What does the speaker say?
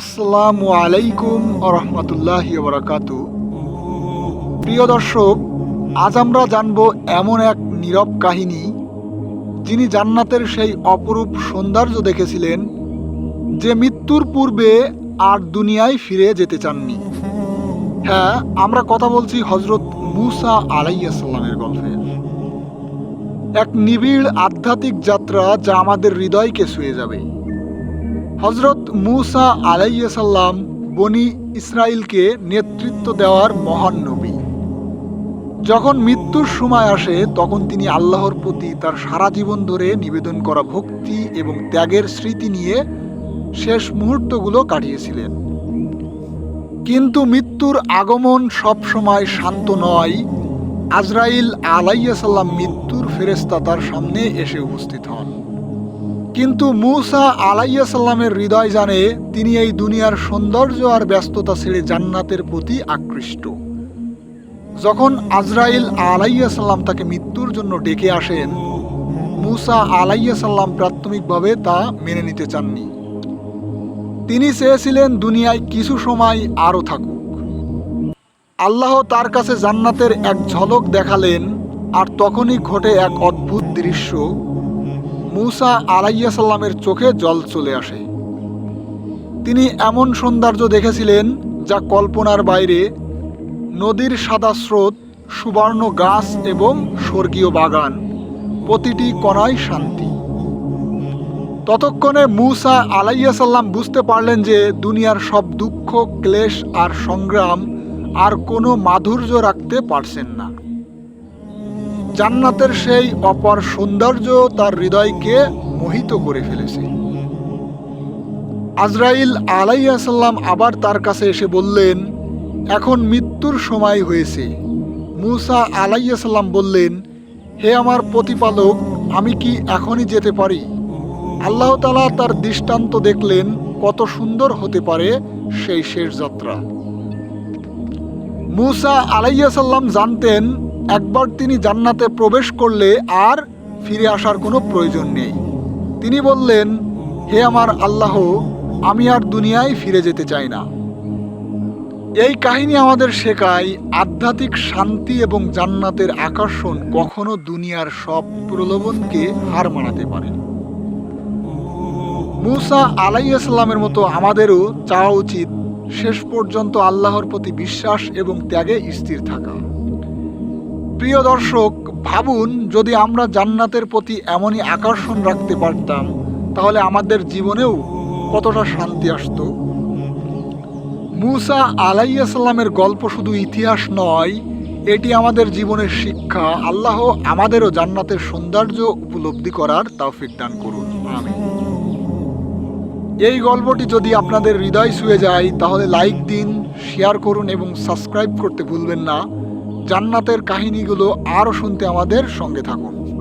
আসসালামু আলাইকুম রহমতুল্লাহ বরাকাতু। প্রিয় দর্শক, আজ আমরা জানব এমন এক নীরব কাহিনী, যিনি জান্নাতের সেই অপরূপ সৌন্দর্য দেখেছিলেন, যে মৃত্যুর পূর্বে আর দুনিয়ায় ফিরে যেতে চাননি। হ্যাঁ আমরা কথা বলছি হজরত মুসা আলাইসাল্লামের গল্পের এক নিবিড় আধ্যাত্মিক যাত্রা যা আমাদের হৃদয়কে ছুঁয়ে যাবে। হজরত মুসা আলাইসাল্লাম বনি ইসরায়েলকে নেতৃত্ব দেওয়ার মহান নবী। যখন মৃত্যুর সময় আসে, তখন তিনি আল্লাহর প্রতি তার সারা জীবন ধরে নিবেদন করা ভক্তি এবং ত্যাগের স্মৃতি নিয়ে শেষ মুহূর্তগুলো কাটিয়েছিলেন। কিন্তু মৃত্যুর আগমন সবসময় শান্ত নয়। আজরাইল আলাইসাল্লাম মৃত্যুর ফেরেস্তা তার সামনে এসে উপস্থিত হন। কিন্তু মুসা আলাইসাল্লামের হৃদয় জানে তিনি এই দুনিয়ার সৌন্দর্য আর ব্যস্ততা ছেড়ে জান্নাতের প্রতি আকৃষ্ট। যখন আজরাইল আলাইসাল্লাম তাকে মৃত্যুর জন্য ডেকে আসেন, মুসা আলাইসাল্লাম প্রাথমিকভাবে তা মেনে নিতে চাননি। তিনি চেয়েছিলেন দুনিয়ায় কিছু সময় আরও থাকুক। আল্লাহ তার কাছে জান্নাতের এক ঝলক দেখালেন, আর তখনই ঘটে এক অদ্ভুত দৃশ্য। মুসা আলাইসাল্লামের চোখে জল চলে আসে। তিনি এমন সৌন্দর্য দেখেছিলেন যা কল্পনার বাইরে নদীর সাদা স্রোত, সুবর্ণ গাছ এবং স্বর্গীয় বাগান, প্রতিটি কণায় শান্তি। ততক্ষণে মুসা আলাইসাল্লাম বুঝতে পারলেন যে দুনিয়ার সব দুঃখ, ক্লেশ আর সংগ্রাম আর কোনো মাধুর্য রাখতে পারছেন না। জান্নাতের সেই অপর সৌন্দর্য তার হৃদয়কে মোহিত করে ফেলেছে। আজরাইল আলাইসাল্লাম আবার তার কাছে এসে বললেন, এখন মৃত্যুর সময় হয়েছে। মুসা আলাইসাল্লাম বললেন, হে আমার প্রতিপালক, আমি কি এখনই যেতে পারি? আল্লাহ তালা তার দৃষ্টান্ত দেখলেন, কত সুন্দর হতে পারে সেই শেষ যাত্রা। মুসা আলাইসাল্লাম জানতেন, একবার তিনি জান্নাতে প্রবেশ করলে আর ফিরে আসার কোনো প্রয়োজন নেই তিনি বললেন, হে আমার আল্লাহ, আমি আর দুনিয়ায় ফিরে যেতে চাই না এই কাহিনী আমাদের শেখায় আধ্যাত্মিক শান্তি এবং জান্নাতের আকর্ষণ কখনো দুনিয়ার সব প্রলোভনকে হার মানাতে পারে। মুসা আলাইসাল্লামের মতো আমাদেরও চাওয়া উচিত শেষ পর্যন্ত আল্লাহর প্রতি বিশ্বাস এবং ত্যাগে স্থির থাকা। প্রিয় দর্শক, ভাবুন, যদি আমরা জান্নাতের প্রতি এমনই আকর্ষণ রাখতে পারতাম, তাহলে আমাদের জীবনেও কতটা শান্তি আসতো। মুসা আলাইসাল্লামের গল্প শুধু ইতিহাস নয়, এটি আমাদের জীবনের শিক্ষা। আল্লাহ আমাদেরও জান্নাতের সৌন্দর্য উপলব্ধি করার তৌফিক দান করুন। আমি এই গল্পটি যদি আপনাদের হৃদয় ছুঁয়ে যায়, তাহলে লাইক দিন, শেয়ার করুন এবং সাবস্ক্রাইব করতে ভুলবেন না। জান্নাতের কাহিনীগুলো আরও শুনতে আমাদের সঙ্গে থাকুন।